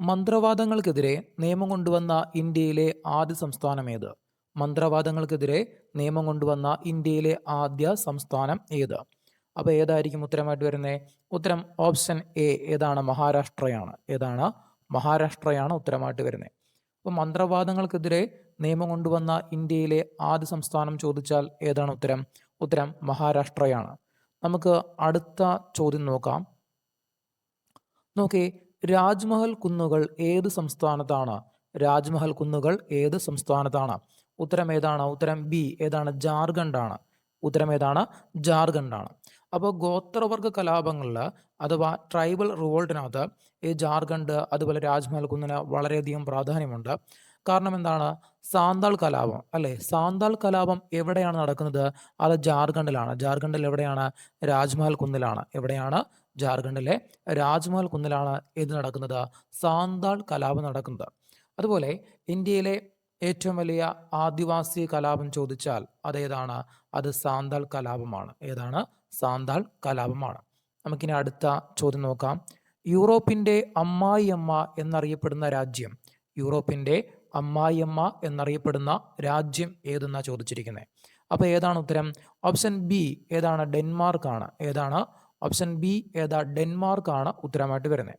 മന്ത്രവാദങ്ങൾക്കെതിരെ നിയമം കൊണ്ടുവന്ന ഇന്ത്യയിലെ ആദ്യ സംസ്ഥാനം ഏത്? മന്ത്രവാദങ്ങൾക്കെതിരെ നിയമം കൊണ്ടുവന്ന ഇന്ത്യയിലെ ആദ്യ സംസ്ഥാനം ഏത്? അപ്പോൾ ഏതായിരിക്കും ഉത്തരമായിട്ട് വരുന്നത് ഉത്തരം ഓപ്ഷൻ എ ഏതാണ്? മഹാരാഷ്ട്രയാണ്. ഏതാണ്? മഹാരാഷ്ട്രയാണ് ഉത്തരമായിട്ട് വരുന്നത് അപ്പോൾ മന്ത്രവാദങ്ങൾക്കെതിരെ നിയമം കൊണ്ടുവന്ന ഇന്ത്യയിലെ ആദ്യ സംസ്ഥാനം ചോദിച്ചാൽ ഏതാണ് ഉത്തരം? ഉത്തരം മഹാരാഷ്ട്രയാണ്. നമുക്ക് അടുത്ത ചോദ്യം നോക്കാം. നോക്കേ രാജ്മഹൽ കുന്നുകൾ ഏത് സംസ്ഥാനത്താണ്? രാജ്മഹൽ കുന്നുകൾ ഏത് സംസ്ഥാനത്താണ്? ഉത്തരം ഏതാണ്? ഉത്തരം ബി. ഏതാണ്? ജാർഖണ്ഡാണ്. ഉത്തരം ഏതാണ്? ജാർഖണ്ഡാണ്. അപ്പോൾ ഗോത്രവർഗ കലാപങ്ങളിൽ അഥവാ ട്രൈബൽ റിവോൾട്ടിനകത്ത് ഈ ജാർഖണ്ഡ് അതുപോലെ രാജ്മഹൽ കുന്നിന് വളരെയധികം പ്രാധാന്യമുണ്ട്. കാരണം എന്താണ്? സാന്താൾ കലാപം അല്ലേ? സാന്താൾ കലാപം എവിടെയാണ് നടക്കുന്നത്? അത് ജാർഖണ്ഡിലാണ്. ജാർഖണ്ഡിൽ എവിടെയാണ്? രാജ്മഹൽ കുന്നിലാണ്. എവിടെയാണ്? ജാർഖണ്ഡിലെ രാജ്മഹൽ കുന്നിലാണ് ഇത് നടക്കുന്നത്. സാന്താൾ കലാപം നടക്കുന്നത്. അതുപോലെ ഇന്ത്യയിലെ ഏറ്റവും വലിയ ആദിവാസി കലാപം ചോദിച്ചാൽ അതേതാണ് അത് സാന്താൾ കലാപമാണ്. ഏതാണ്? സാന്താൾ കലാപമാണ്. നമുക്കിനി അടുത്ത ചോദ്യം നോക്കാം. യൂറോപ്പിന്റെ അമ്മായിയമ്മ എന്നറിയപ്പെടുന്ന രാജ്യം. യൂറോപ്പിന്റെ അമ്മായിയമ്മ എന്നറിയപ്പെടുന്ന രാജ്യം ഏതെന്നാണ് ചോദിച്ചിരിക്കുന്നത്. അപ്പോൾ ഏതാണ് ഉത്തരം? ഓപ്ഷൻ ബി ഏതാണ്? ഡെൻമാർക്കാണ്. ഏതാണ്? ഓപ്ഷൻ ബി ഏതാ ഡെൻമാർക്ക് ഡെൻമാർക്കാണ് ഉത്തരമായിട്ട് വരുന്നത്.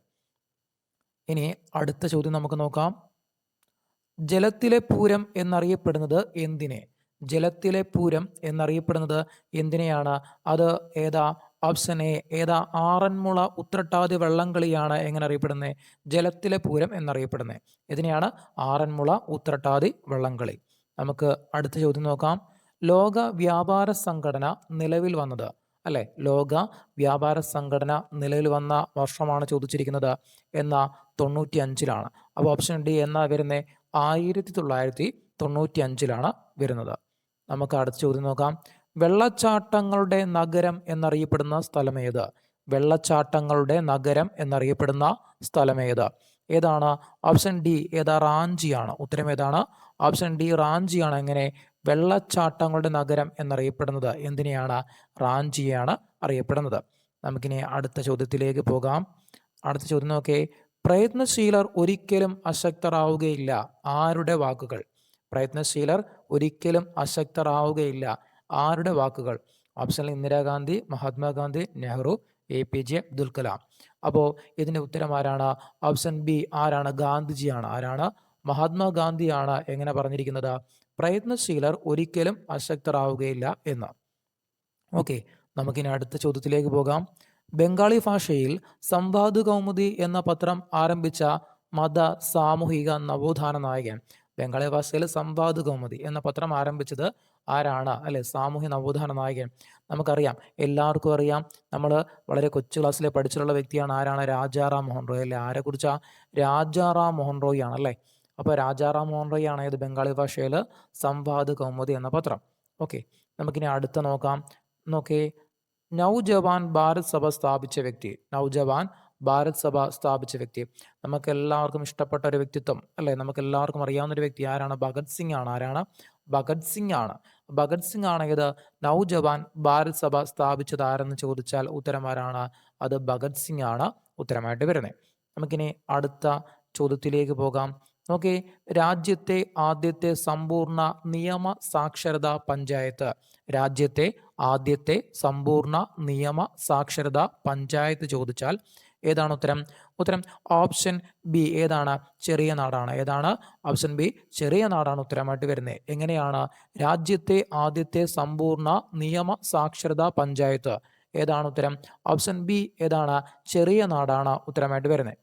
ഇനി അടുത്ത ചോദ്യം നമുക്ക് നോക്കാം. ജലത്തിലെ പൂരം എന്നറിയപ്പെടുന്നത് എന്തിനെ? ജലത്തിലെ പൂരം എന്നറിയപ്പെടുന്നത് എന്തിനെയാണ്? അത് ഏതാ ഓപ്ഷൻ എ ഏതാ ആറന്മുള ഉത്രട്ടാതി വള്ളംകളിയാണ് എങ്ങനെ അറിയപ്പെടുന്നത്? ജലത്തിലെ പൂരം എന്നറിയപ്പെടുന്നത്. ഇതിനെയാണ് ആറന്മുള ഉത്രട്ടാതി വള്ളംകളി. നമുക്ക് അടുത്ത ചോദ്യം നോക്കാം. ലോക വ്യാപാര സംഘടന നിലവിൽ വന്നത് അല്ലെ? ലോക വ്യാപാര സംഘടന നിലവിൽ വന്ന വർഷമാണ് ചോദിച്ചിരിക്കുന്നത്. എന്ന തൊണ്ണൂറ്റി അഞ്ചിലാണ് അപ്പോൾ ഓപ്ഷൻ ഡി എന്നാ വരുന്ന? ആയിരത്തി തൊള്ളായിരത്തി തൊണ്ണൂറ്റി അഞ്ചിലാണ് വരുന്നത്. നമുക്ക് അടുത്ത ചോദ്യം നോക്കാം. വെള്ളച്ചാട്ടങ്ങളുടെ നഗരം എന്നറിയപ്പെടുന്ന സ്ഥലമേത് വെള്ളച്ചാട്ടങ്ങളുടെ നഗരം എന്നറിയപ്പെടുന്ന സ്ഥലമേത് ഏതാണ്? ഓപ്ഷൻ ഡി ഏതാ? റാഞ്ചിയാണ്. ഉത്തരം ഏതാണ്? ഓപ്ഷൻ ഡി റാഞ്ചിയാണ്. എങ്ങനെ? വെള്ളച്ചാട്ടങ്ങളുടെ നഗരം എന്നറിയപ്പെടുന്നത് എന്തിനെയാണ്? റാഞ്ചിയാണ് അറിയപ്പെടുന്നത്. നമുക്കിനി അടുത്ത ചോദ്യത്തിലേക്ക് പോകാം. അടുത്ത ചോദ്യം നോക്കേ. പ്രയത്നശീലർ ഒരിക്കലും അശക്തരാവുകയില്ല. ആരുടെ വാക്കുകൾ? പ്രയത്നശീലർ ഒരിക്കലും അശക്തരാവുകയില്ല. ആരുടെ വാക്കുകൾ? ഓപ്ഷനിൽ Indira Gandhi Mahatma Gandhi Nehru A P J Abdul Kalam. അപ്പോൾ ഇതിന്റെ ഉത്തരം ആരാണ്? ഓപ്ഷൻ ബി ആരാണ്? ഗാന്ധിജിയാണ്. ആരാണ്? മഹാത്മാഗാന്ധിയാണ്. എങ്ങനെ പറഞ്ഞിരിക്കുന്നത്? പ്രയത്നശീലർ ഒരിക്കലും അശക്തരാവുകയില്ല എന്ന് ഓക്കെ നമുക്കിനി അടുത്ത ചോദ്യത്തിലേക്ക് പോകാം. ബംഗാളി ഭാഷയിൽ സംവാദ് കൗമുദി എന്ന പത്രം ആരംഭിച്ച മത സാമൂഹിക നവോത്ഥാന നായകൻ ബംഗാളി ഭാഷയിൽ സംവാദ് കൗമുദി എന്ന പത്രം ആരംഭിച്ചത് ആരാണ്? അല്ലെ സാമൂഹ്യ നവോത്ഥാന നായകൻ. നമുക്കറിയാം എല്ലാവർക്കും അറിയാം നമ്മൾ വളരെ കൊച്ചു ക്ലാസ്സിലെ പഠിച്ചിട്ടുള്ള വ്യക്തിയാണ് ആരാണ്? രാജാറാം മോഹൻ റോയ്. അല്ലെ ആരെക്കുറിച്ചാ? രാജാറാം മോഹൻ റോയ് ആണ് ആണല്ലേ അപ്പോൾ രാജാറാം മോഹൻ റോയ് ആണ് ബംഗാളി ഭാഷയിൽ സംവാദ് കൗമുദി എന്ന പത്രം. ഓക്കെ നമുക്കിനി അടുത്ത നോക്കാം. നോക്കേ നൗജവാൻ ഭാരത് സഭ സ്ഥാപിച്ച വ്യക്തി. നൗജവാൻ ഭാരത് സഭ സ്ഥാപിച്ച വ്യക്തി. നമുക്ക് എല്ലാവർക്കും ഇഷ്ടപ്പെട്ട ഒരു വ്യക്തിത്വം അല്ലേ? നമുക്ക് എല്ലാവർക്കും അറിയാവുന്ന ഒരു വ്യക്തി ആരാണ്? ഭഗത് സിംഗ് ആണ്. ആരാണ്? ഭഗത് സിംഗ് ആണ്. ഭഗത് സിംഗ് ആണ് ഇത് നൗജവാൻ ഭാരത് സഭ സ്ഥാപിച്ചത് ആരെന്ന് ചോദിച്ചാൽ ഉത്തരം ആരാണ്? അത് ഭഗത് സിംഗ് ആണ് ഉത്തരമായിട്ട് വരുന്നത്. നമുക്കിനി അടുത്ത ചോദ്യത്തിലേക്ക് പോകാം. നോക്കേ രാജ്യത്തെ ആദ്യത്തെ സമ്പൂർണ നിയമ സാക്ഷരതാ പഞ്ചായത്ത്. രാജ്യത്തെ ആദ്യത്തെ സമ്പൂർണ നിയമ സാക്ഷരതാ പഞ്ചായത്ത് ചോദിച്ചാൽ ഏതാണ് ഉത്തരം? ഉത്തരം ഓപ്ഷൻ ബി ഏതാണ്? ചെറിയ നാടാണ്. ഏതാണ്? ഓപ്ഷൻ ബി ചെറിയ നാടാണ് ഉത്തരമായിട്ട് വരുന്നത് എങ്ങനെയാണ്? രാജ്യത്തെ ആദ്യത്തെ സമ്പൂർണ നിയമ സാക്ഷരതാ പഞ്ചായത്ത്. ഏതാണ് ഉത്തരം? ഓപ്ഷൻ ബി ഏതാണ്? ചെറിയ നാടാണ് ഉത്തരമായിട്ട് വരുന്നത്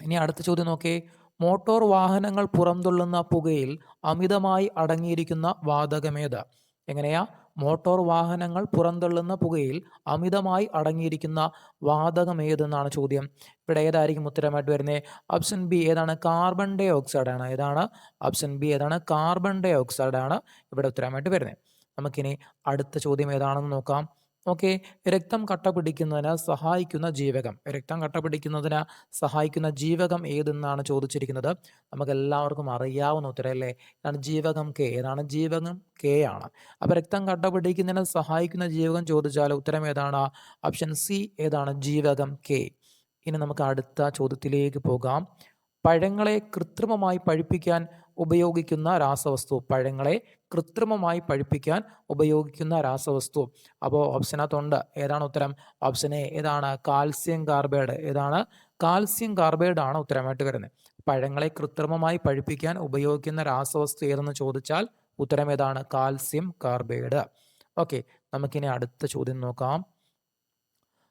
ഇനി അടുത്ത ചോദ്യം നോക്കേ. മോട്ടോർ വാഹനങ്ങൾ പുറംതള്ളുന്ന പുകയിൽ അമിതമായി അടങ്ങിയിരിക്കുന്ന വാതകമേത്? എങ്ങനെയാ? മോട്ടോർ വാഹനങ്ങൾ പുറന്തള്ളുന്ന പുകയിൽ അമിതമായി അടങ്ങിയിരിക്കുന്ന വാതകം ഏതെന്നാണ് ചോദ്യം. ഇവിടെ ഏതായിരിക്കും ഉത്തരമായിട്ട് വരുന്നത് ഓപ്ഷൻ ബി ഏതാണ്? കാർബൺ ഡൈ ഓക്സൈഡ് ആണ് ഏതാണ്? ഓപ്ഷൻ ബി ഏതാണ്? കാർബൺ ഡൈ ഓക്സൈഡ് ആണ് ഇവിടെ ഉത്തരമായിട്ട് വരുന്നത് നമുക്കിനി അടുത്ത ചോദ്യം ഏതാണെന്ന് നോക്കാം. ഓക്കെ. രക്തം കട്ട പിടിക്കുന്നതിന് സഹായിക്കുന്ന ജീവകം. രക്തം കട്ട പിടിക്കുന്നതിന് സഹായിക്കുന്ന ജീവകം ഏതെന്നാണ് ചോദിച്ചിരിക്കുന്നത്? നമുക്ക് എല്ലാവർക്കും അറിയാവുന്ന ഉത്തരം അല്ലേ ഇതാണ് ജീവകം കെ. ഏതാണ് ജീവകം കെ ആണ്. അപ്പോൾ രക്തം കട്ട പിടിക്കുന്നതിന് സഹായിക്കുന്ന ജീവകം ചോദിച്ചാൽ ഉത്തരം ഏതാണ്? ഓപ്ഷൻ സി ഏതാണ്? ജീവകം കെ. ഇനി നമുക്ക് അടുത്ത ചോദ്യത്തിലേക്ക് പോകാം. പഴങ്ങളെ കൃത്രിമമായി പഴുപ്പിക്കാൻ ഉപയോഗിക്കുന്ന രാസവസ്തു പഴങ്ങളെ കൃത്രിമമായി പഴുപ്പിക്കാൻ ഉപയോഗിക്കുന്ന രാസവസ്തു. അപ്പോൾ ഓപ്ഷനകത്തുണ്ട് ഏതാണ് ഉത്തരം? ഓപ്ഷൻ എ ഏതാണ്? കാൽസ്യം കാർബൈഡ് ഏതാണ്? കാൽസ്യം കാർബൈഡ് ആണ് ഉത്തരമായിട്ട് വരുന്നത്. പഴങ്ങളെ കൃത്രിമമായി പഴുപ്പിക്കാൻ ഉപയോഗിക്കുന്ന രാസവസ്തു ഏതെന്ന് ചോദിച്ചാൽ ഉത്തരം ഏതാണ്? കാൽസ്യം കാർബൈഡ് ഓക്കെ നമുക്കിനി അടുത്ത ചോദ്യം നോക്കാം.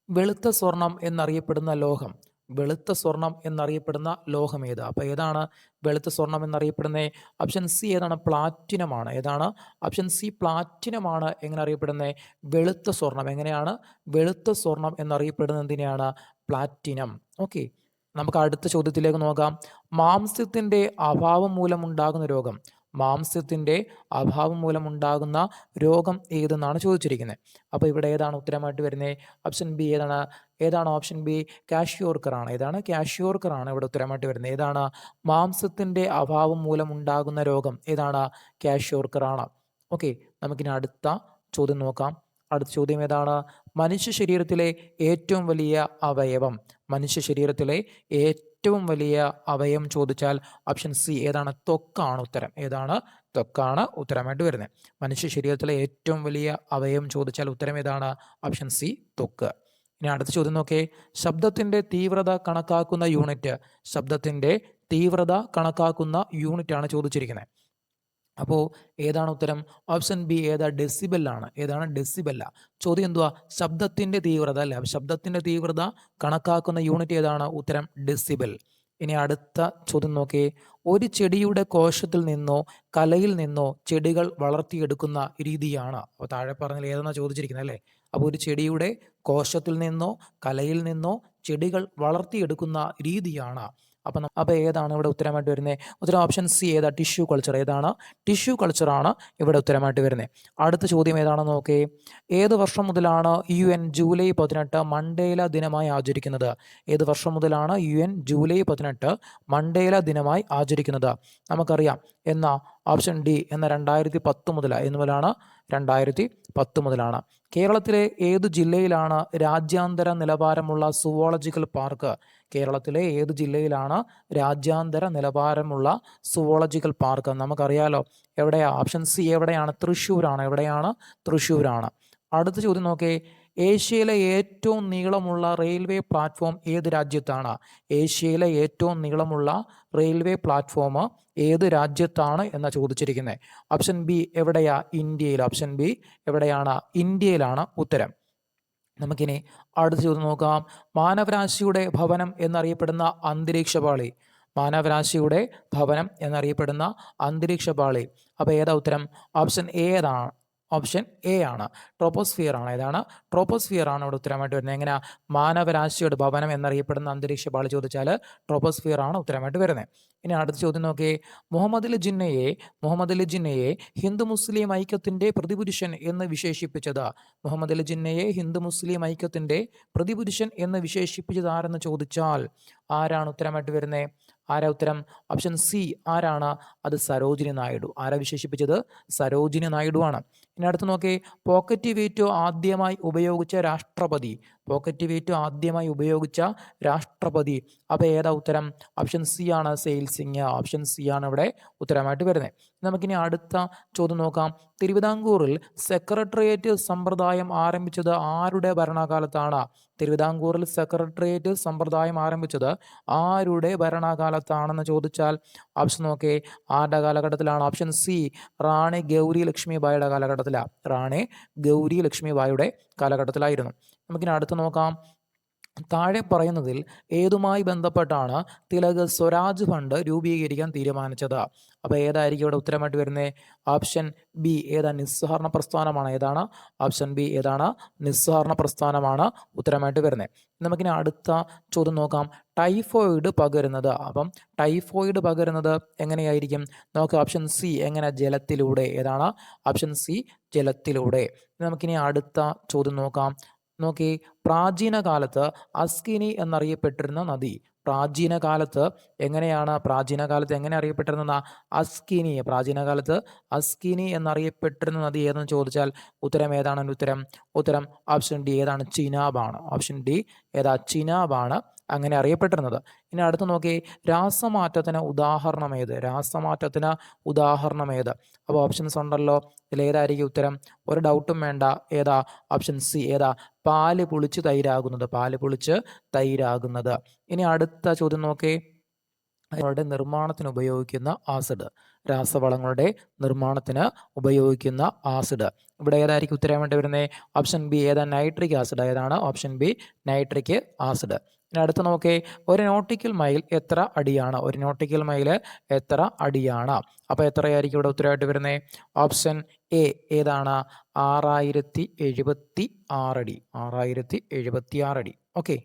വെളുത്ത സ്വർണം എന്നറിയപ്പെടുന്ന ലോഹം. വെളുത്ത സ്വർണം എന്നറിയപ്പെടുന്ന ലോഹം ഏത് അപ്പോൾ ഏതാണ് വെളുത്ത സ്വർണം എന്നറിയപ്പെടുന്നത് ഓപ്ഷൻ സി ഏതാണ് പ്ലാറ്റിനമാണ്. ഏതാണ്? ഓപ്ഷൻ സി പ്ലാറ്റിനമാണ് എങ്ങനെ അറിയപ്പെടുന്നത് വെളുത്ത സ്വർണം. എങ്ങനെയാണ്? വെളുത്ത സ്വർണം എന്നറിയപ്പെടുന്നത് എന്തിനെയാണ്? പ്ലാറ്റിനം. ഓക്കെ നമുക്ക് അടുത്ത ചോദ്യത്തിലേക്ക് നോക്കാം. മാംസ്യത്തിന്റെ അഭാവം മൂലമുണ്ടാകുന്ന രോഗം. മാംസ്യത്തിന്റെ അഭാവം മൂലമുണ്ടാകുന്ന രോഗം ഏതെന്നാണ് ചോദിച്ചിരിക്കുന്നത്. അപ്പോൾ ഇവിടെ ഏതാണ് ഉത്തരമായിട്ട് വരുന്നത്? ഓപ്ഷൻ ബി ഏതാണ്? ഏതാണ് ഓപ്ഷൻ ബി കാഷ്യോർക്കറാണ് ഏതാണ്? കാഷ്യോർക്കറാണ് ഇവിടെ ഉത്തരമായിട്ട് വരുന്നത്. ഏതാണ്? മാംസത്തിന്റെ അഭാവം മൂലമുണ്ടാകുന്ന രോഗം ഏതാണ്? കാഷ്യോർക്കറാണ് ഓക്കെ നമുക്കിനി അടുത്ത ചോദ്യം നോക്കാം. അടുത്ത ചോദ്യം ഏതാണ്? മനുഷ്യ ശരീരത്തിലെ ഏറ്റവും വലിയ അവയവം. മനുഷ്യ ശരീരത്തിലെ ഏറ്റവും വലിയ അവയം ചോദിച്ചാൽ ഓപ്ഷൻ സി ഏതാണ്? ത്വക്കാണ് ഉത്തരം. ഏതാണ്? ത്വക്കാണ് ഉത്തരമായിട്ട് വരുന്നത്. മനുഷ്യ ശരീരത്തിലെ ഏറ്റവും വലിയ അവയം ചോദിച്ചാൽ ഉത്തരം ഏതാണ്? ഓപ്ഷൻ സി ത്വക്ക് ഇനി അടുത്ത ചോദ്യം നോക്കേ. ശബ്ദത്തിന്റെ തീവ്രത കണക്കാക്കുന്ന യൂണിറ്റ് ശബ്ദത്തിന്റെ തീവ്രത കണക്കാക്കുന്ന യൂണിറ്റ് ആണ് ചോദിച്ചിരിക്കുന്നത്. അപ്പോൾ ഏതാണ് ഉത്തരം? ഓപ്ഷൻ ബി ഏതാ? ഡെസിബൽ ആണ്. ഏതാണ്? ഡെസിബല്ല ചോദ്യം എന്തുവാ? ശബ്ദത്തിന്റെ തീവ്രത അല്ലേ? ശബ്ദത്തിന്റെ തീവ്രത കണക്കാക്കുന്ന യൂണിറ്റ് ഏതാണ്? ഉത്തരം ഡെസിബൽ ഇനി അടുത്ത ചോദ്യം നോക്കിയേ. ഒരു ചെടിയുടെ കോശത്തിൽ നിന്നോ കലയിൽ നിന്നോ ചെടികൾ വളർത്തിയെടുക്കുന്ന രീതിയാണ്. അപ്പോൾ താഴെ പറഞ്ഞാൽ ഏതെന്നാ ചോദിച്ചിരിക്കുന്നത് അല്ലേ? അപ്പോൾ ഒരു ചെടിയുടെ കോശത്തിൽ നിന്നോ കലയിൽ നിന്നോ ചെടികൾ വളർത്തിയെടുക്കുന്ന രീതിയാണ്. അപ്പം അപ്പോൾ ഏതാണ് ഇവിടെ ഉത്തരമായിട്ട് വരുന്നത് ഉത്തരം ഓപ്ഷൻ സി ഏതാ? ടിഷ്യൂ കൾച്ചർ ഏതാണ്? ടിഷ്യൂ കൾച്ചറാണ് ഇവിടെ ഉത്തരമായിട്ട് വരുന്നത് അടുത്ത ചോദ്യം ഏതാണെന്ന് നോക്കേ? ഏത് വർഷം മുതലാണ് യു എൻ ജൂലൈ പതിനെട്ട് മണ്ടേല ദിനമായി ആചരിക്കുന്നത്? ഏത് വർഷം മുതലാണ് യു എൻ ജൂലൈ പതിനെട്ട് മണ്ടേല ദിനമായി ആചരിക്കുന്നത്? നമുക്കറിയാം. എന്ന ഓപ്ഷൻ ഡി എന്ന രണ്ടായിരത്തി പത്ത് മുതൽ എന്ന് മുതലാണ് രണ്ടായിരത്തി പത്ത് മുതലാണ്. കേരളത്തിലെ ഏത് ജില്ലയിലാണ് രാജ്യാന്തര നിലവാരമുള്ള സുവോളജിക്കൽ പാർക്ക്? കേരളത്തിലെ ഏത് ജില്ലയിലാണ് രാജ്യാന്തര നിലവാരമുള്ള സുവോളജിക്കൽ പാർക്ക്? നമുക്കറിയാലോ എവിടെയാണ് ഓപ്ഷൻ സി എവിടെയാണ്? തൃശ്ശൂരാണ്. എവിടെയാണ്? തൃശ്ശൂരാണ്. അടുത്ത ചോദ്യം നോക്കേ. ഏഷ്യയിലെ ഏറ്റവും നീളമുള്ള റെയിൽവേ പ്ലാറ്റ്ഫോം ഏത് രാജ്യത്താണ്? ഏഷ്യയിലെ ഏറ്റവും നീളമുള്ള റെയിൽവേ പ്ലാറ്റ്ഫോം ഏത് രാജ്യത്താണ് എന്ന ചോദിച്ചിരിക്കുന്നത് ഓപ്ഷൻ ബി എവിടെയാ? ഇന്ത്യയിൽ. ഓപ്ഷൻ ബി എവിടെയാണ്? ഇന്ത്യയിലാണ് ഉത്തരം. നമുക്കിനി അടുത്ത ചോദ്യം നോക്കാം. മാനവരാശിയുടെ ഭവനം എന്നറിയപ്പെടുന്ന അന്തരീക്ഷപാളി മാനവരാശിയുടെ ഭവനം എന്നറിയപ്പെടുന്ന അന്തരീക്ഷപാളി അപ്പോൾ ഏതാ ഉത്തരം? ഓപ്ഷൻ എ ഏതാണ്? ഓപ്ഷൻ എ ആണ്. ട്രോപ്പോസ്ഫിയർ ആണ്. ഏതാണ്? ട്രോപ്പോസ്ഫിയർ ആണ് ഇവിടെ ഉത്തരമായിട്ട് വരുന്നത്. എങ്ങനെ മാനവരാശിയുടെ ഭവനം എന്നറിയപ്പെടുന്ന അന്തരീക്ഷ പാളി ചോദിച്ചാൽ ട്രോപ്പോസ്ഫിയർ ആണ് ഉത്തരമായിട്ട് വരുന്നത്. ഇനി അടുത്ത ചോദ്യം നോക്കിയേ മുഹമ്മദ് അലി ജിന്നയെ മുഹമ്മദ് അലി ജിന്നയെ ഹിന്ദു മുസ്ലിം ഐക്യത്തിന്റെ പ്രതിപുരുഷൻ എന്ന് വിശേഷിപ്പിച്ചത്. മുഹമ്മദ് അലി ജിന്നയെ ഹിന്ദു മുസ്ലിം ഐക്യത്തിന്റെ പ്രതിപുരുഷൻ എന്ന് വിശേഷിപ്പിച്ചത് ആരെന്ന് ചോദിച്ചാൽ ആരാണ് ഉത്തരമായിട്ട് വരുന്നത് ആരാ ഉത്തരം? ഓപ്ഷൻ സി ആരാണ്? അത് സരോജിനി നായിഡു. ആരാ വിശേഷിപ്പിച്ചത്? സരോജിനി നായിഡു ആണ്. ഇനി അടുത്ത് നോക്കേ. പോക്കറ്റ് വീറ്റോ ആദ്യമായി ഉപയോഗിച്ച രാഷ്ട്രപതി പോക്കറ്റ് വെയിറ്റ് ആദ്യമായി ഉപയോഗിച്ച രാഷ്ട്രപതി. അപ്പോൾ ഏതാ ഉത്തരം? ഓപ്ഷൻ സി ആണ് സെയിൽസിങ് ഓപ്ഷൻ സി ആണ് ഇവിടെ ഉത്തരമായിട്ട് വരുന്നത്. നമുക്കിനി അടുത്ത ചോദ്യം നോക്കാം. തിരുവിതാംകൂറിൽ സെക്രട്ടേറിയറ്റ് സമ്പ്രദായം ആരംഭിച്ചത് ആരുടെ ഭരണകാലത്താണ്? തിരുവിതാംകൂറിൽ സെക്രട്ടേറിയറ്റ് സമ്പ്രദായം ആരംഭിച്ചത് ആരുടെ ഭരണകാലത്താണെന്ന് ചോദിച്ചാൽ ഓപ്ഷൻ നോക്കേ. ആരുടെ കാലഘട്ടത്തിലാണ്? ഓപ്ഷൻ സി റാണി ഗൗരി ലക്ഷ്മിബായിയുടെ കാലഘട്ടത്തിലാണ് റാണി ഗൗരി ലക്ഷ്മിബായിയുടെ കാലഘട്ടത്തിലായിരുന്നു. നമുക്കിനി അടുത്ത് നോക്കാം. താഴെ പറയുന്നതിൽ ഏതുമായി ബന്ധപ്പെട്ടാണ് തിലക് സ്വരാജ് ഫണ്ട് രൂപീകരിക്കാൻ തീരുമാനിച്ചത്? അപ്പോൾ ഏതായിരിക്കും ഇവിടെ ഉത്തരമായിട്ട് വരുന്നത് ഓപ്ഷൻ ബി ഏതാ? നിസ്സഹരണ പ്രസ്ഥാനമാണ്. ഏതാണ്? ഓപ്ഷൻ ബി ഏതാണ്? നിസ്സഹരണ പ്രസ്ഥാനമാണ് ഉത്തരമായിട്ട് വരുന്നത് നമുക്കിനി അടുത്ത ചോദ്യം നോക്കാം. ടൈഫോയിഡ് പകരുന്നത്. അപ്പം ടൈഫോയിഡ് പകരുന്നത് എങ്ങനെയായിരിക്കും? നമുക്ക് ഓപ്ഷൻ സി എങ്ങനെ ജലത്തിലൂടെ? ഏതാണ്? ഓപ്ഷൻ സി ജലത്തിലൂടെ. നമുക്കിനി അടുത്ത ചോദ്യം നോക്കാം. നോക്കി. പ്രാചീന കാലത്ത് അസ്കിനി എന്നറിയപ്പെട്ടിരുന്ന നദി. പ്രാചീന കാലത്ത് എങ്ങനെയാണ്? പ്രാചീന കാലത്ത് എങ്ങനെ അറിയപ്പെട്ടിരുന്ന അസ്കിനി പ്രാചീന കാലത്ത് അസ്കിനി എന്നറിയപ്പെട്ടിരുന്ന നദി ഏതെന്ന് ചോദിച്ചാൽ ഉത്തരം ഏതാണ്? ഉത്തരം ഉത്തരം ഓപ്ഷൻ ഡി ഏതാണ്? ചിനാബാണ് ഓപ്ഷൻ ഡി ഏതാ? ചിനാബാണ് അങ്ങനെ അറിയപ്പെട്ടിരുന്നത്. ഇനി അടുത്ത് നോക്കി രാസമാറ്റത്തിന് ഉദാഹരണം ഏത്? രാസമാറ്റത്തിന് ഉദാഹരണം ഏത്? അപ്പോൾ ഓപ്ഷൻസ് ഉണ്ടല്ലോ. ഇതിലേതായിരിക്കും ഉത്തരം? ഒരു ഡൗട്ടും വേണ്ട. ഏതാ? ഓപ്ഷൻ സി ഏതാ? പാൽ പുളിച്ച് തൈരാകുന്നത്. പാൽ പുളിച്ച് തൈരാകുന്നത്. ഇനി അടുത്ത ചോദ്യം നോക്കേ. അവരുടെ നിർമ്മാണത്തിന് ഉപയോഗിക്കുന്ന ആസിഡ് രാസവളങ്ങളുടെ നിർമ്മാണത്തിന് ഉപയോഗിക്കുന്ന ആസിഡ് ഇവിടെ ഏതായിരിക്കും ഉത്തരം വേണ്ടി വരുന്നത് ഓപ്ഷൻ ബി ഏതാ? നൈട്രിക് ആസിഡ് ഏതാണ്? ഓപ്ഷൻ ബി നൈട്രിക് ആസിഡ് ഇനി അടുത്ത് നോക്കേ ഒരു നോട്ടിക്കൽ മൈൽ എത്ര അടിയാണ്? ഒരു നോട്ടിക്കൽ മൈൽ എത്ര അടിയാണ്? അപ്പോൾ എത്രയായിരിക്കും ഇവിടെ ഉത്തരമായിട്ട് വരുന്നത് ഓപ്ഷൻ എ ഏതാണ്? ആറായിരത്തി എഴുപത്തി ആറടി ആറായിരത്തി എഴുപത്തി ആറടി ഓക്കെ